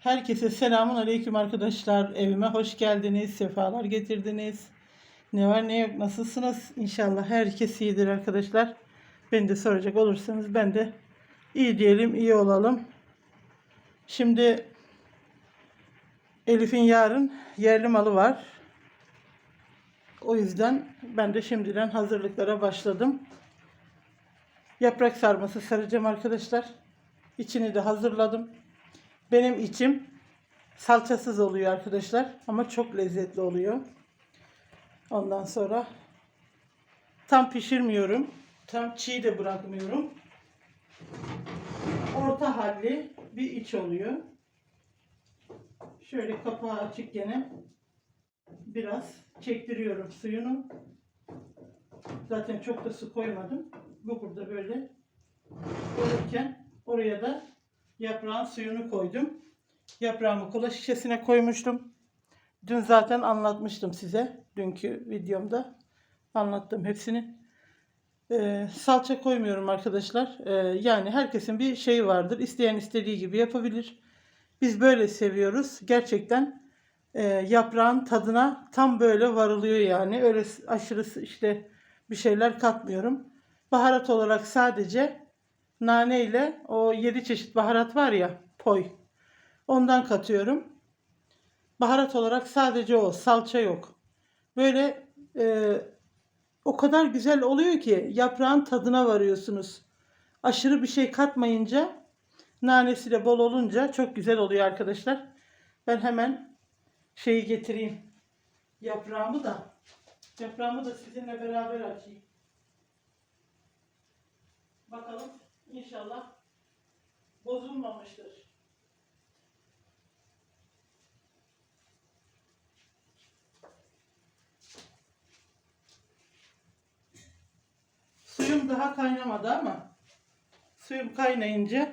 Herkese selamun aleyküm arkadaşlar. Evime hoş geldiniz. Sefalar getirdiniz. Ne var ne yok nasılsınız? İnşallah herkes iyidir arkadaşlar. Beni de soracak olursanız ben de iyi diyelim, iyi olalım. Şimdi Elif'in yarın yerli malı var. O yüzden ben de şimdiden hazırlıklara başladım. Yaprak sarması saracağım arkadaşlar. İçini de hazırladım. Benim içim salçasız oluyor arkadaşlar ama çok lezzetli oluyor. Ondan sonra tam pişirmiyorum. Tam çiğ de bırakmıyorum. Orta halli bir iç oluyor. Şöyle kapağı açık gene biraz çektiriyorum suyunu. Zaten çok da su koymadım. Bu burada böyle olurken oraya da yaprağın suyunu koydum. Yaprağımı kola şişesine koymuştum. Dün zaten anlatmıştım size. Dünkü videomda anlattım hepsini. Ee, salça koymuyorum arkadaşlar. Ee, yani herkesin bir şeyi vardır. İsteyen istediği gibi yapabilir. Biz böyle seviyoruz. Gerçekten e, yaprağın tadına tam böyle varılıyor yani. Öyle aşırı işte bir şeyler katmıyorum. Baharat olarak sadece nane ile o 7 çeşit baharat var ya poy. Ondan katıyorum. Baharat olarak sadece o. Salça yok. Böyle e, o kadar güzel oluyor ki yaprağın tadına varıyorsunuz. Aşırı bir şey katmayınca nanesi de bol olunca çok güzel oluyor arkadaşlar. Ben hemen şeyi getireyim. Yaprağımı da yaprağımı da sizinle beraber açayım. Bakalım inşallah bozulmamıştır. Suyum daha kaynamadı ama suyum kaynayınca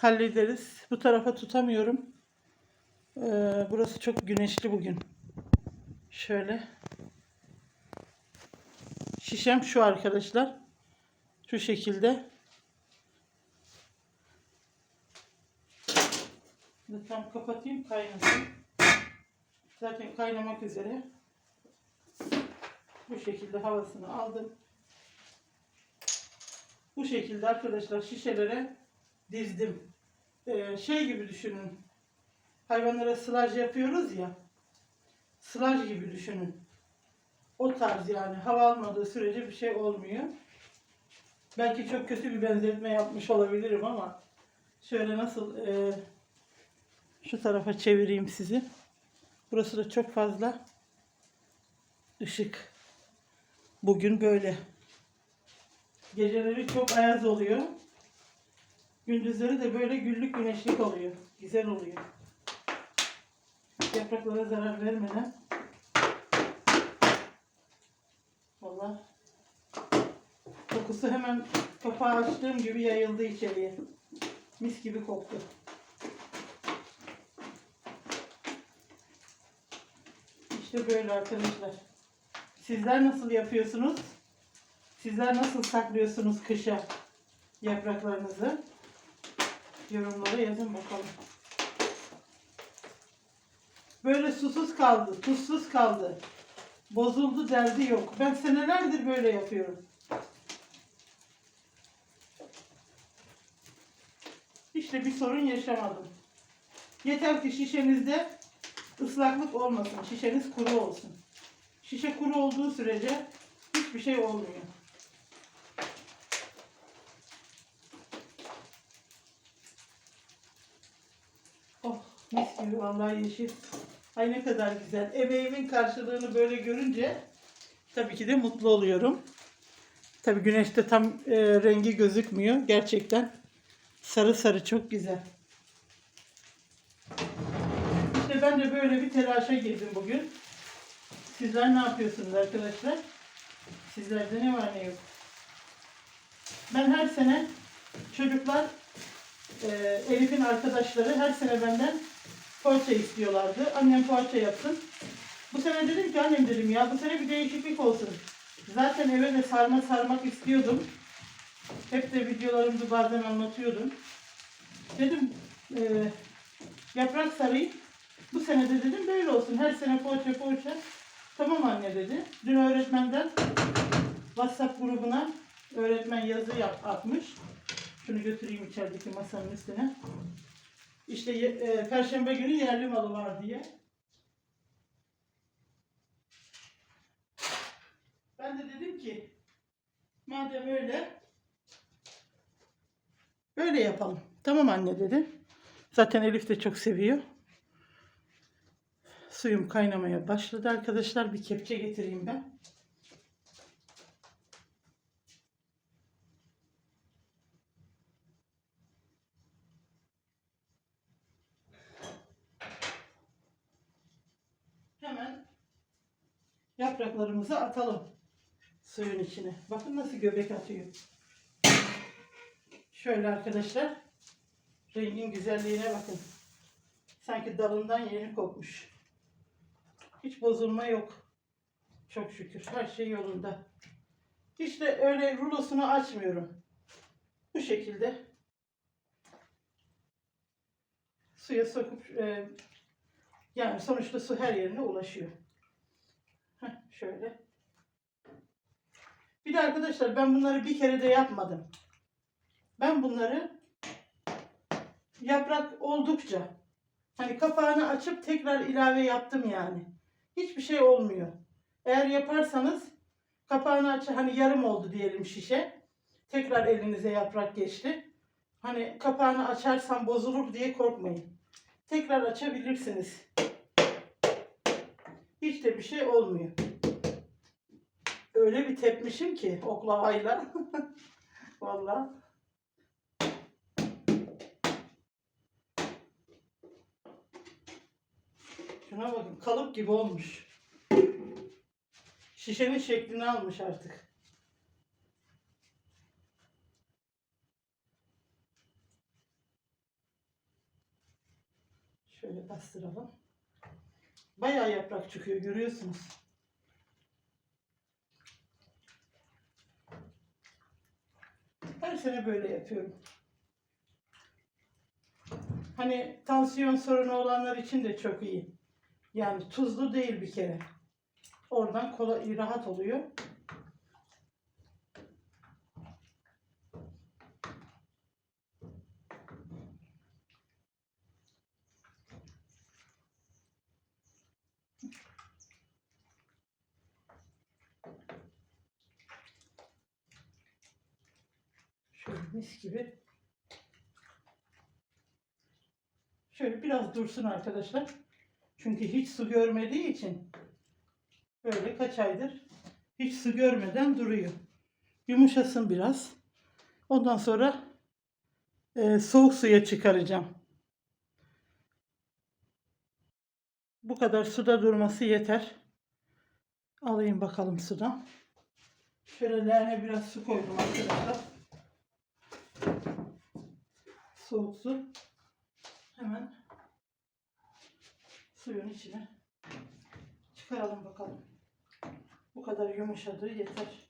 hallederiz. Bu tarafa tutamıyorum. Ee, burası çok güneşli bugün. Şöyle. Şişem şu arkadaşlar. Şu şekilde. Şimdi tam kapatayım kaynasın. Zaten kaynamak üzere. Bu şekilde havasını aldım. Bu şekilde arkadaşlar şişelere dizdim. Ee, şey gibi düşünün. Hayvanlara sılaj yapıyoruz ya. Sılaj gibi düşünün. O tarz yani. Hava almadığı sürece bir şey olmuyor. Belki çok kötü bir benzetme yapmış olabilirim ama şöyle nasıl e, şu tarafa çevireyim sizi. Burası da çok fazla ışık. Bugün böyle. Geceleri çok ayaz oluyor. Gündüzleri de böyle güllük güneşlik oluyor. Güzel oluyor. Yapraklara zarar vermeden. Vallahi kokusu hemen kapağı açtığım gibi yayıldı içeriye. Mis gibi koktu. İşte böyle arkadaşlar. Sizler nasıl yapıyorsunuz? Sizler nasıl saklıyorsunuz kışa yapraklarınızı? Yorumlara yazın bakalım. Böyle susuz kaldı, tuzsuz kaldı. Bozuldu derdi yok. Ben senelerdir böyle yapıyorum. İşte bir sorun yaşamadım. Yeter ki şişenizde ıslaklık olmasın. Şişeniz kuru olsun. Şişe kuru olduğu sürece hiçbir şey olmuyor. Oh mis gibi vallahi yeşil. Ay ne kadar güzel. Emeğimin karşılığını böyle görünce tabii ki de mutlu oluyorum. Tabii güneşte tam e, rengi gözükmüyor. Gerçekten sarı sarı çok güzel. İşte ben de böyle bir telaşa girdim bugün. Sizler ne yapıyorsunuz arkadaşlar? Sizlerde ne var ne yok? Ben her sene çocuklar e, Elif'in arkadaşları her sene benden poğaça istiyorlardı. Annem poğaça yapsın. Bu sene dedim ki annem dedim ya bu sene bir değişiklik olsun. Zaten eve de sarma sarmak istiyordum. Hep de videolarımda bazen anlatıyordum. Dedim e, Yaprak sarayım. Bu sene de dedim böyle olsun. Her sene poğaça poğaça. Tamam anne dedi. Dün öğretmenden WhatsApp grubuna öğretmen yazı yap, atmış. Şunu götüreyim içerideki masanın üstüne. İşte e, Perşembe günü yerli malı var diye. Ben de dedim ki madem öyle böyle yapalım. Tamam anne dedi. Zaten Elif de çok seviyor. Suyum kaynamaya başladı arkadaşlar. Bir kepçe getireyim ben. Hemen yapraklarımızı atalım suyun içine. Bakın nasıl göbek atıyor. Şöyle arkadaşlar. Rengin güzelliğine bakın. Sanki dalından yeni kopmuş. Hiç bozulma yok. Çok şükür. Her şey yolunda. Hiç de öyle rulosunu açmıyorum. Bu şekilde suya sokup e, yani sonuçta su her yerine ulaşıyor. Heh, şöyle. Bir de arkadaşlar ben bunları bir kere de yapmadım. Ben bunları yaprak oldukça hani kapağını açıp tekrar ilave yaptım yani. Hiçbir şey olmuyor. Eğer yaparsanız kapağını aç hani yarım oldu diyelim şişe. Tekrar elinize yaprak geçti. Hani kapağını açarsam bozulur diye korkmayın. Tekrar açabilirsiniz. Hiç de bir şey olmuyor. Öyle bir tepmişim ki oklavayla. Vallahi. Şuna bakın kalıp gibi olmuş. Şişenin şeklini almış artık. Şöyle bastıralım. Bayağı yaprak çıkıyor görüyorsunuz. Her sene böyle yapıyorum. Hani tansiyon sorunu olanlar için de çok iyi. Yani tuzlu değil bir kere. Oradan kolay rahat oluyor. Şöyle mis gibi. Şöyle biraz dursun arkadaşlar. Çünkü hiç su görmediği için böyle kaç aydır hiç su görmeden duruyor. Yumuşasın biraz. Ondan sonra e, soğuk suya çıkaracağım. Bu kadar suda durması yeter. Alayım bakalım sudan. Şöyle leğene biraz su koydum arkadaşlar. Soğuk su. Hemen suyun içine çıkaralım bakalım. Bu kadar yumuşadığı yeter.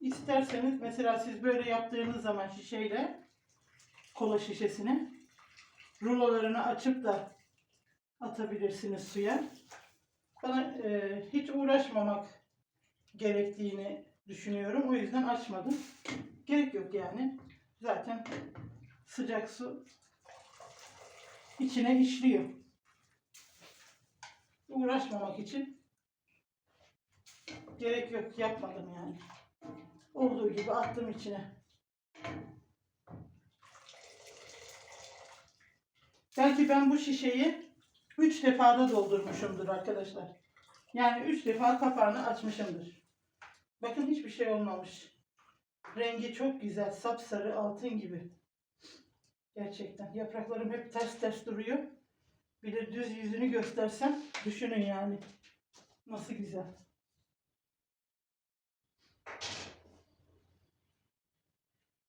İsterseniz mesela siz böyle yaptığınız zaman şişeyle kola şişesini rulolarını açıp da atabilirsiniz suya. Bana e, hiç uğraşmamak gerektiğini düşünüyorum. O yüzden açmadım. Gerek yok yani. Zaten sıcak su içine işliyor. Uğraşmamak için gerek yok. Yapmadım yani. Olduğu gibi attım içine. Belki ben bu şişeyi 3 defada doldurmuşumdur arkadaşlar. Yani 3 defa kapağını açmışımdır. Bakın hiçbir şey olmamış. Rengi çok güzel. Sapsarı altın gibi. Gerçekten. Yapraklarım hep ters ters duruyor. Bir de düz yüzünü göstersem düşünün yani. Nasıl güzel.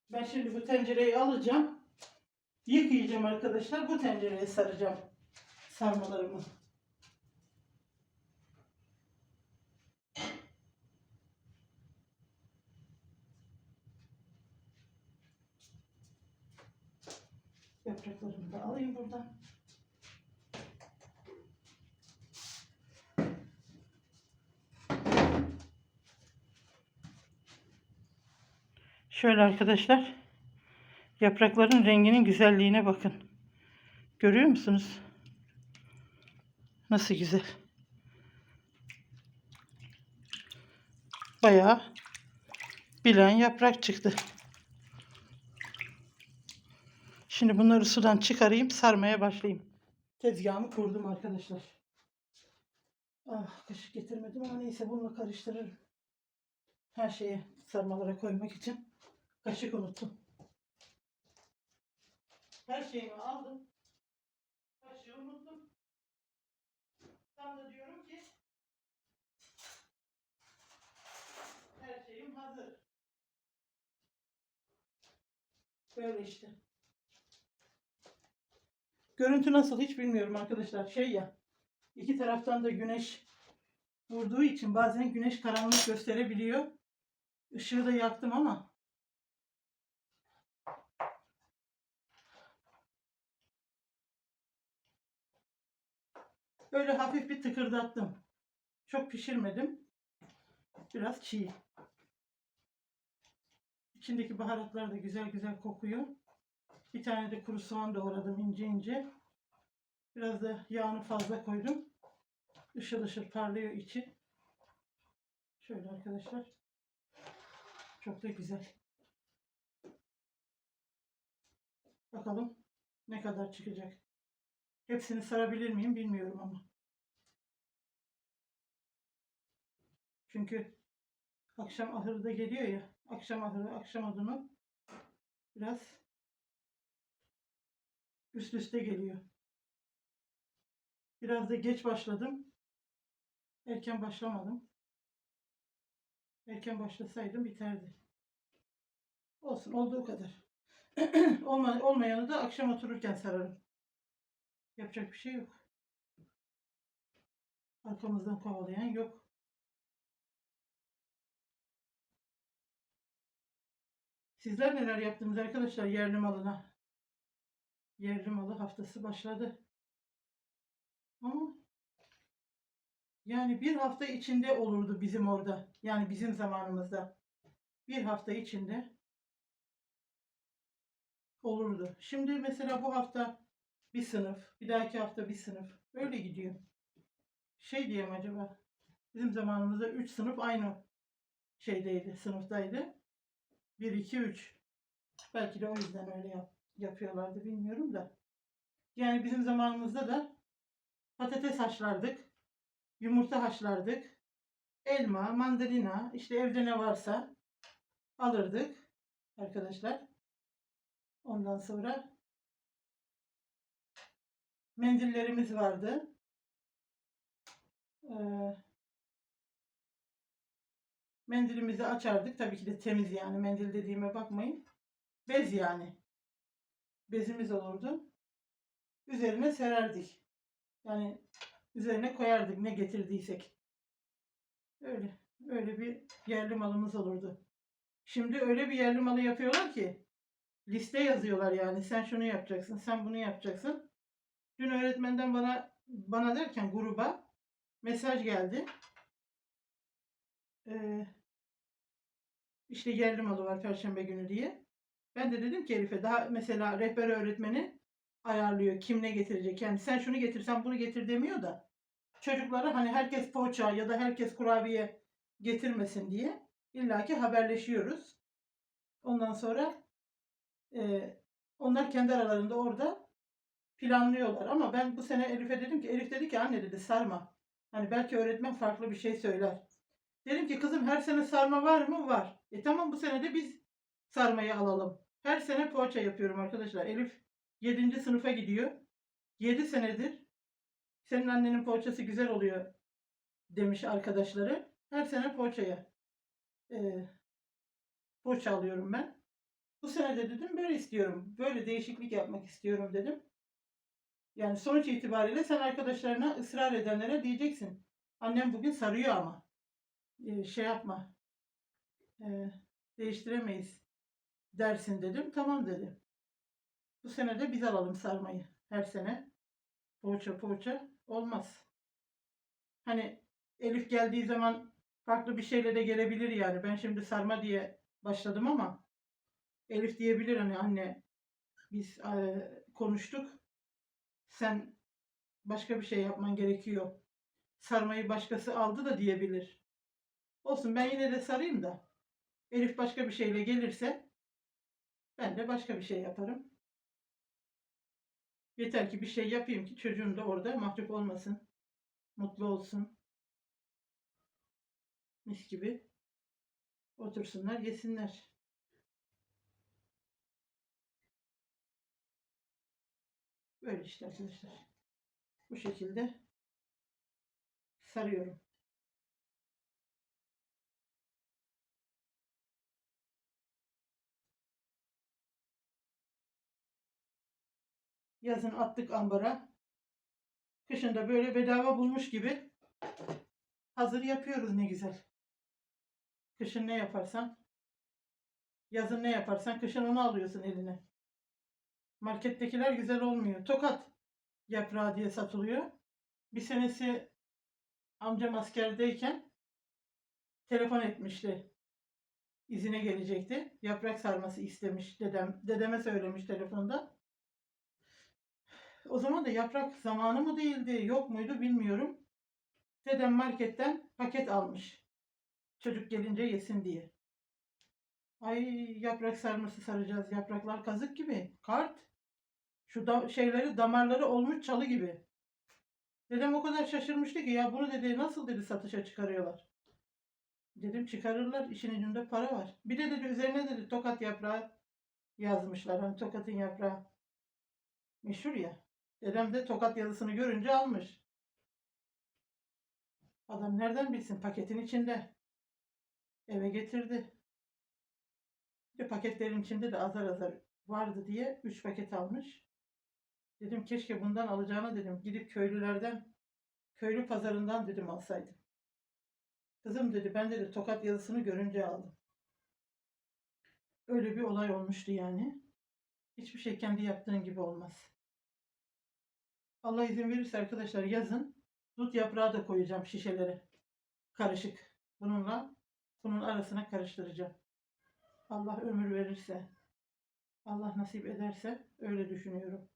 Ben şimdi bu tencereyi alacağım. Yıkayacağım arkadaşlar. Bu tencereye saracağım sarmalarımı. Yapraklarımı da alayım buradan. Şöyle arkadaşlar. Yaprakların renginin güzelliğine bakın. Görüyor musunuz? Nasıl güzel. Bayağı bilen yaprak çıktı. Şimdi bunları sudan çıkarayım, sarmaya başlayayım. Tezgahımı kurdum arkadaşlar. Ah, kaşık getirmedim ama neyse bununla karıştırırım. Her şeye sarmalara koymak için kaşık unuttum. Her şeyimi aldım. Kaşığı unuttum. Tam da diyorum ki her şeyim hazır. Böyle işte. Görüntü nasıl hiç bilmiyorum arkadaşlar. Şey ya iki taraftan da güneş vurduğu için bazen güneş karanlık gösterebiliyor. Işığı da yaktım ama Böyle hafif bir tıkırdattım. Çok pişirmedim. Biraz çiğ. İçindeki baharatlar da güzel güzel kokuyor. Bir tane de kuru soğan doğradım ince ince. Biraz da yağını fazla koydum. Işıl ışıl parlıyor içi. Şöyle arkadaşlar. Çok da güzel. Bakalım ne kadar çıkacak. Hepsini sarabilir miyim bilmiyorum ama. Çünkü akşam ahırı da geliyor ya. Akşam ahırı, akşam odunu biraz üst üste geliyor. Biraz da geç başladım. Erken başlamadım. Erken başlasaydım biterdi. Olsun olduğu kadar. Olma, olmayanı da akşam otururken sararım. Yapacak bir şey yok. Arkamızdan kovalayan yok. Sizler neler yaptınız arkadaşlar yerli malına? Yerli malı haftası başladı. Ama yani bir hafta içinde olurdu bizim orada. Yani bizim zamanımızda. Bir hafta içinde olurdu. Şimdi mesela bu hafta bir sınıf, bir dahaki hafta bir sınıf. Öyle gidiyor. Şey diyeyim acaba. Bizim zamanımızda 3 sınıf aynı şeydeydi, sınıftaydı. 1, 2, 3. Belki de o yüzden öyle yap, yapıyorlardı bilmiyorum da. Yani bizim zamanımızda da patates haşlardık. Yumurta haşlardık. Elma, mandalina, işte evde ne varsa alırdık arkadaşlar. Ondan sonra mendillerimiz vardı. Ee, mendilimizi açardık. Tabii ki de temiz yani. Mendil dediğime bakmayın. Bez yani. Bezimiz olurdu. Üzerine sererdik. Yani üzerine koyardık ne getirdiysek. Öyle. Öyle bir yerli malımız olurdu. Şimdi öyle bir yerli malı yapıyorlar ki liste yazıyorlar yani. Sen şunu yapacaksın, sen bunu yapacaksın. Dün öğretmenden bana bana derken gruba mesaj geldi. Ee, işte yerli malı var Perşembe günü diye. Ben de dedim ki Elif'e daha mesela rehber öğretmeni ayarlıyor kim ne getirecek. Yani sen şunu getir sen bunu getir demiyor da çocuklara hani herkes poğaça ya da herkes kurabiye getirmesin diye illaki haberleşiyoruz. Ondan sonra e, onlar kendi aralarında orada planlıyorlar. Ama ben bu sene Elif'e dedim ki Elif dedi ki anne dedi sarma. Hani belki öğretmen farklı bir şey söyler. Dedim ki kızım her sene sarma var mı? Var. E tamam bu sene de biz sarmayı alalım. Her sene poğaça yapıyorum arkadaşlar. Elif 7. sınıfa gidiyor. 7 senedir senin annenin poğaçası güzel oluyor demiş arkadaşları. Her sene poğaçaya e, poğaça alıyorum ben. Bu sene de dedim böyle istiyorum. Böyle değişiklik yapmak istiyorum dedim. Yani sonuç itibariyle sen arkadaşlarına ısrar edenlere diyeceksin. Annem bugün sarıyor ama. Ee, şey yapma. Ee, değiştiremeyiz dersin dedim. Tamam dedi. Bu sene de biz alalım sarmayı. Her sene. Poğaça poğaça olmaz. Hani Elif geldiği zaman farklı bir şeyle de gelebilir yani. Ben şimdi sarma diye başladım ama Elif diyebilir hani anne biz eee, konuştuk. Sen başka bir şey yapman gerekiyor. Sarmayı başkası aldı da diyebilir. Olsun ben yine de sarayım da. Elif başka bir şeyle gelirse ben de başka bir şey yaparım. Yeter ki bir şey yapayım ki çocuğum da orada mahcup olmasın. Mutlu olsun. Mis gibi. Otursunlar, yesinler. Böyle işte arkadaşlar. Bu şekilde sarıyorum. Yazın attık ambara. Kışın da böyle bedava bulmuş gibi hazır yapıyoruz ne güzel. Kışın ne yaparsan, yazın ne yaparsan kışın onu alıyorsun eline. Markettekiler güzel olmuyor. Tokat yaprağı diye satılıyor. Bir senesi amcam askerdeyken telefon etmişti. İzine gelecekti. Yaprak sarması istemiş dedem. Dedeme söylemiş telefonda. O zaman da yaprak zamanı mı değildi, yok muydu bilmiyorum. Dedem marketten paket almış. Çocuk gelince yesin diye. Ay yaprak sarması saracağız. Yapraklar kazık gibi. Kart. Şu da, şeyleri damarları olmuş çalı gibi. Dedem o kadar şaşırmıştı ki ya bunu dedi nasıl dedi satışa çıkarıyorlar. Dedim çıkarırlar işin ucunda para var. Bir de dedi üzerine dedi tokat yaprağı yazmışlar. Hani tokatın yaprağı meşhur ya. Dedem de tokat yazısını görünce almış. Adam nereden bilsin paketin içinde. Eve getirdi. Bir paketlerin içinde de azar azar vardı diye 3 paket almış. Dedim keşke bundan alacağına dedim gidip köylülerden köylü pazarından dedim alsaydım. Kızım dedi ben dedi tokat yazısını görünce aldım. Öyle bir olay olmuştu yani. Hiçbir şey kendi yaptığın gibi olmaz. Allah izin verirse arkadaşlar yazın dut yaprağı da koyacağım şişelere. Karışık. Bununla bunun arasına karıştıracağım. Allah ömür verirse, Allah nasip ederse öyle düşünüyorum.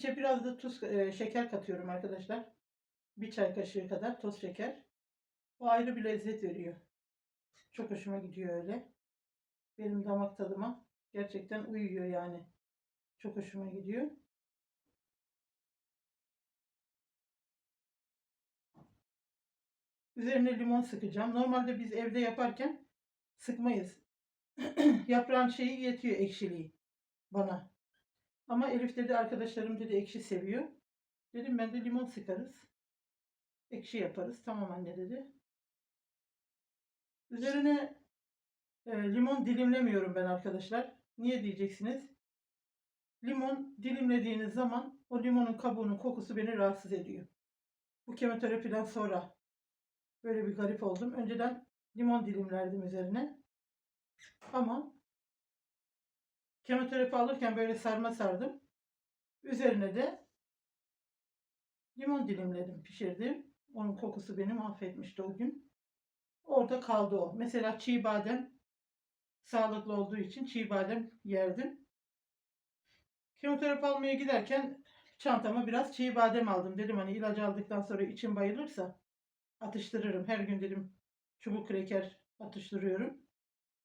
İçe biraz da tuz, e, şeker katıyorum arkadaşlar. Bir çay kaşığı kadar toz şeker. O ayrı bir lezzet veriyor. Çok hoşuma gidiyor öyle. Benim damak tadıma gerçekten uyuyor yani. Çok hoşuma gidiyor. Üzerine limon sıkacağım. Normalde biz evde yaparken sıkmayız. Yaprağın şeyi yetiyor ekşiliği bana. Ama Elif dedi arkadaşlarım dedi ekşi seviyor. Dedim ben de limon sıkarız. Ekşi yaparız. Tamam anne dedi. Üzerine e, limon dilimlemiyorum ben arkadaşlar. Niye diyeceksiniz? Limon dilimlediğiniz zaman o limonun kabuğunun kokusu beni rahatsız ediyor. Bu kemoterapiden sonra böyle bir garip oldum. Önceden limon dilimlerdim üzerine. Ama kemoterapi alırken böyle sarma sardım. Üzerine de limon dilimledim, pişirdim. Onun kokusu beni mahvetmişti o gün. Orada kaldı o. Mesela çiğ badem sağlıklı olduğu için çiğ badem yerdim. Kemoterapi almaya giderken çantama biraz çiğ badem aldım. Dedim hani ilacı aldıktan sonra içim bayılırsa atıştırırım. Her gün dedim çubuk kreker atıştırıyorum.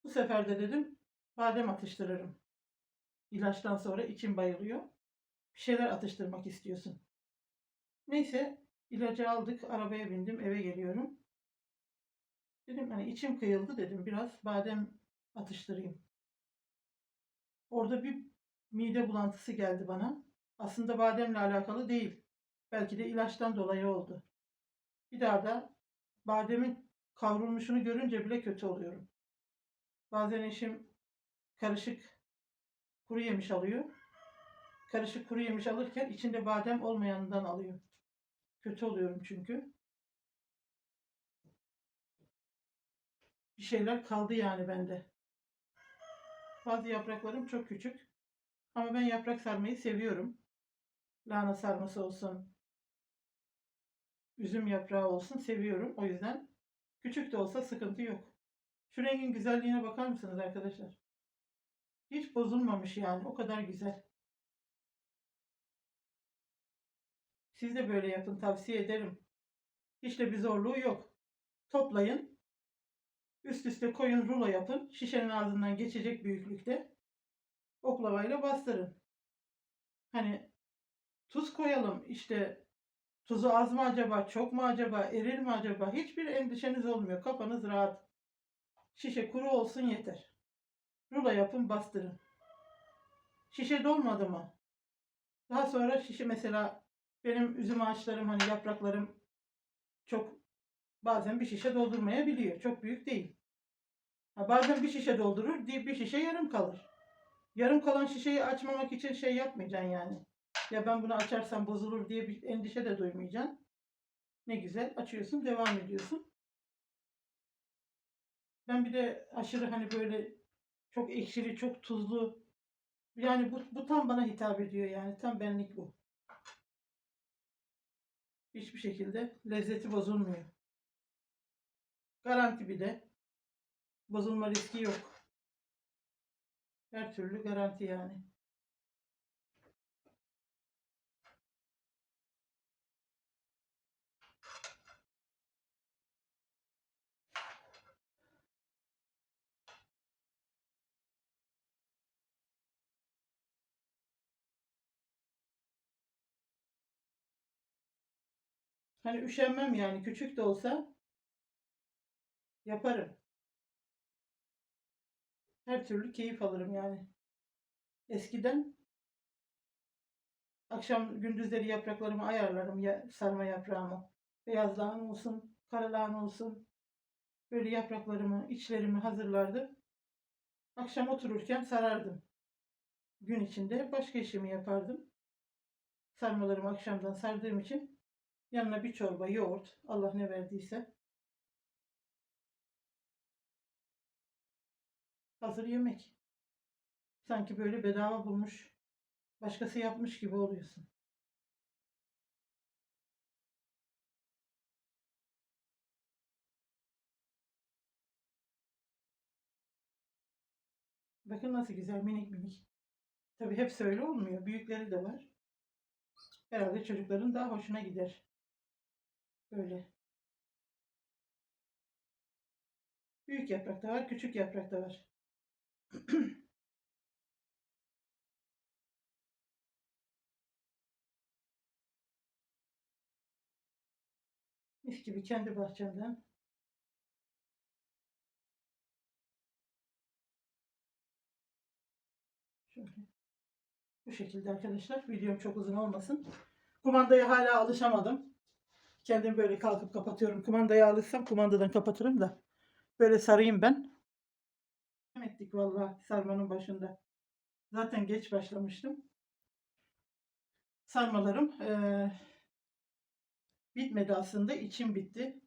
Bu sefer de dedim badem atıştırırım. İlaçtan sonra içim bayılıyor. Bir şeyler atıştırmak istiyorsun. Neyse ilacı aldık. Arabaya bindim. Eve geliyorum. Dedim hani içim kıyıldı dedim. Biraz badem atıştırayım. Orada bir mide bulantısı geldi bana. Aslında bademle alakalı değil. Belki de ilaçtan dolayı oldu. Bir daha da bademin kavrulmuşunu görünce bile kötü oluyorum. Bazen eşim karışık kuru yemiş alıyor. Karışık kuru yemiş alırken içinde badem olmayanından alıyor. Kötü oluyorum çünkü. Bir şeyler kaldı yani bende. Bazı yapraklarım çok küçük. Ama ben yaprak sarmayı seviyorum. Lahana sarması olsun. Üzüm yaprağı olsun seviyorum. O yüzden küçük de olsa sıkıntı yok. Şu rengin güzelliğine bakar mısınız arkadaşlar? Hiç bozulmamış yani. O kadar güzel. Siz de böyle yapın. Tavsiye ederim. Hiç de bir zorluğu yok. Toplayın. Üst üste koyun rulo yapın. Şişenin ağzından geçecek büyüklükte. Oklavayla bastırın. Hani tuz koyalım işte tuzu az mı acaba çok mu acaba erir mi acaba hiçbir endişeniz olmuyor. Kafanız rahat. Şişe kuru olsun yeter. Rulo yapın bastırın. Şişe dolmadı mı? Daha sonra şişe mesela benim üzüm ağaçlarım hani yapraklarım çok bazen bir şişe doldurmayabiliyor. Çok büyük değil. Ha, bazen bir şişe doldurur, bir şişe yarım kalır. Yarım kalan şişeyi açmamak için şey yapmayacaksın yani. Ya ben bunu açarsam bozulur diye bir endişe de duymayacaksın. Ne güzel açıyorsun, devam ediyorsun. Ben bir de aşırı hani böyle çok ekşili, çok tuzlu yani bu, bu tam bana hitap ediyor yani. Tam benlik bu. Hiçbir şekilde lezzeti bozulmuyor. Garanti bir de. Bozulma riski yok. Her türlü garanti yani. Hani üşenmem yani küçük de olsa yaparım. Her türlü keyif alırım yani. Eskiden akşam gündüzleri yapraklarımı ayarlarım ya, sarma yaprağımı. Beyaz lahana olsun, kara olsun. Böyle yapraklarımı, içlerimi hazırlardım. Akşam otururken sarardım. Gün içinde başka işimi yapardım. Sarmalarımı akşamdan sardığım için yanına bir çorba, yoğurt, Allah ne verdiyse. Hazır yemek. Sanki böyle bedava bulmuş, başkası yapmış gibi oluyorsun. Bakın nasıl güzel minik minik. Tabi hep öyle olmuyor. Büyükleri de var. Herhalde çocukların daha hoşuna gider. Böyle. Büyük yaprak da var, küçük yaprak da var. Mis gibi kendi bahçemden. Şöyle. Bu şekilde arkadaşlar. Videom çok uzun olmasın. Kumandaya hala alışamadım. Kendim böyle kalkıp kapatıyorum. Kumandaya alışsam kumandadan kapatırım da. Böyle sarayım ben. Ettik vallahi sarmanın başında. Zaten geç başlamıştım. Sarmalarım eee, bitmedi aslında. İçim bitti.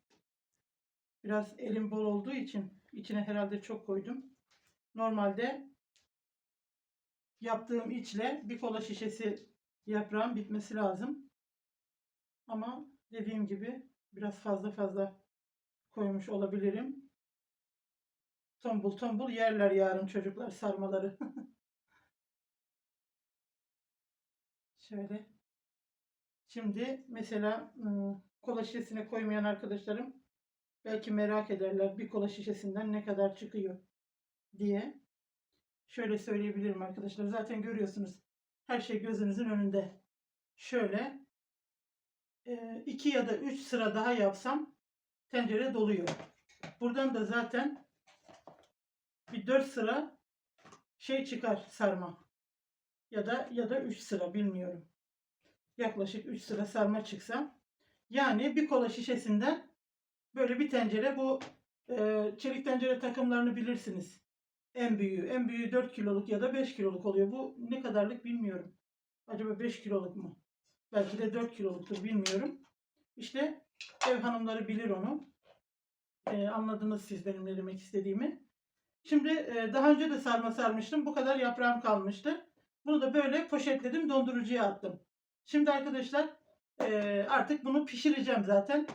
Biraz elim bol olduğu için içine herhalde çok koydum. Normalde yaptığım içle bir kola şişesi yaprağın bitmesi lazım. Ama dediğim gibi biraz fazla fazla koymuş olabilirim. Tombul tombul yerler yarın çocuklar sarmaları. Şöyle Şimdi mesela ım, kola şişesine koymayan arkadaşlarım belki merak ederler bir kola şişesinden ne kadar çıkıyor diye. Şöyle söyleyebilirim arkadaşlar. Zaten görüyorsunuz her şey gözünüzün önünde. Şöyle e, iki ya da üç sıra daha yapsam tencere doluyor. Buradan da zaten bir dört sıra şey çıkar sarma. Ya da ya da üç sıra bilmiyorum. Yaklaşık üç sıra sarma çıksa. Yani bir kola şişesinden böyle bir tencere bu e, çelik tencere takımlarını bilirsiniz. En büyüğü. En büyüğü 4 kiloluk ya da 5 kiloluk oluyor. Bu ne kadarlık bilmiyorum. Acaba 5 kiloluk mu? Belki de 4 kiloluktur bilmiyorum. İşte ev hanımları bilir onu. Ee, anladınız siz benim ne demek istediğimi. Şimdi e, daha önce de sarma sarmıştım. Bu kadar yaprağım kalmıştı. Bunu da böyle poşetledim dondurucuya attım. Şimdi arkadaşlar e, artık bunu pişireceğim zaten.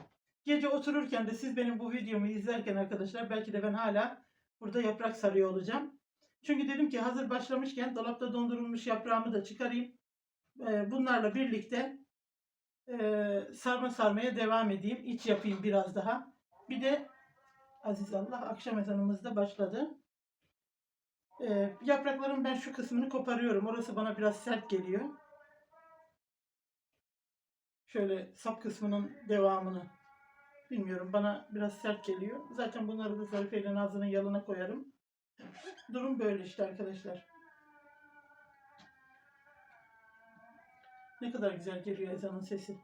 Gece otururken de siz benim bu videomu izlerken arkadaşlar belki de ben hala burada yaprak sarıyor olacağım. Çünkü dedim ki hazır başlamışken dolapta dondurulmuş yaprağımı da çıkarayım. E, bunlarla birlikte e, sarma sarmaya devam edeyim. İç yapayım biraz daha. Bir de Aziz Allah akşam ezanımız da başladı. E, yaprakların ben şu kısmını koparıyorum. Orası bana biraz sert geliyor. Şöyle sap kısmının devamını bilmiyorum bana biraz sert geliyor. Zaten bunları da Zarife ile Nazlı'nın yanına koyarım. Durum böyle işte arkadaşlar. Ne kadar güzel geliyor ezanın sesi.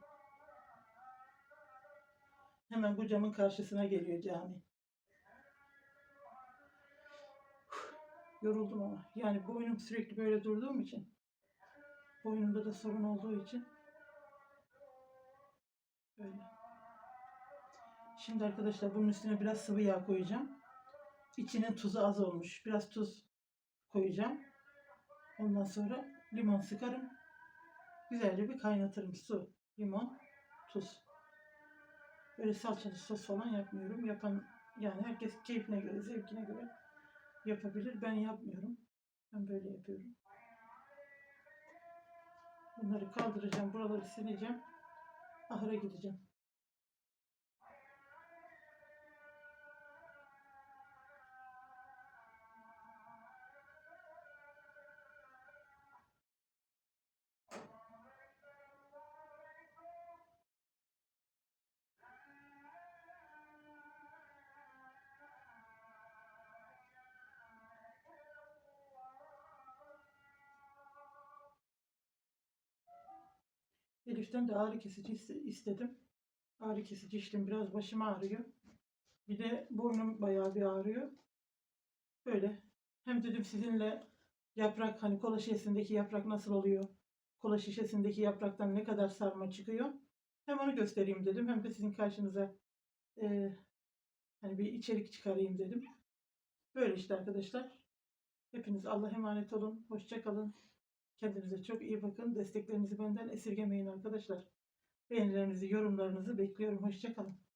Hemen bu camın karşısına geliyor cami. Yoruldum ama. Yani boynum sürekli böyle durduğum için. Boynumda da sorun olduğu için. Böyle. Şimdi arkadaşlar bunun üstüne biraz sıvı yağ koyacağım. İçinin tuzu az olmuş. Biraz tuz koyacağım. Ondan sonra limon sıkarım. Güzelce bir kaynatırım. Su, limon, tuz. Böyle salçalı sos falan yapmıyorum. Yapan yani herkes keyfine göre, zevkine göre yapabilir. Ben yapmıyorum. Ben böyle yapıyorum. Bunları kaldıracağım. Buraları sileceğim. Ahıra gideceğim. Elif'ten de ağrı kesici iste- istedim. Ağrı kesici içtim. Biraz başım ağrıyor. Bir de burnum bayağı bir ağrıyor. Böyle. Hem dedim sizinle yaprak hani kola şişesindeki yaprak nasıl oluyor? Kola şişesindeki yapraktan ne kadar sarma çıkıyor? Hem onu göstereyim dedim. Hem de sizin karşınıza e, hani bir içerik çıkarayım dedim. Böyle işte arkadaşlar. Hepiniz Allah'a emanet olun. Hoşça kalın. Kendinize çok iyi bakın. Desteklerinizi benden esirgemeyin arkadaşlar. Beğenilerinizi, yorumlarınızı bekliyorum. Hoşçakalın.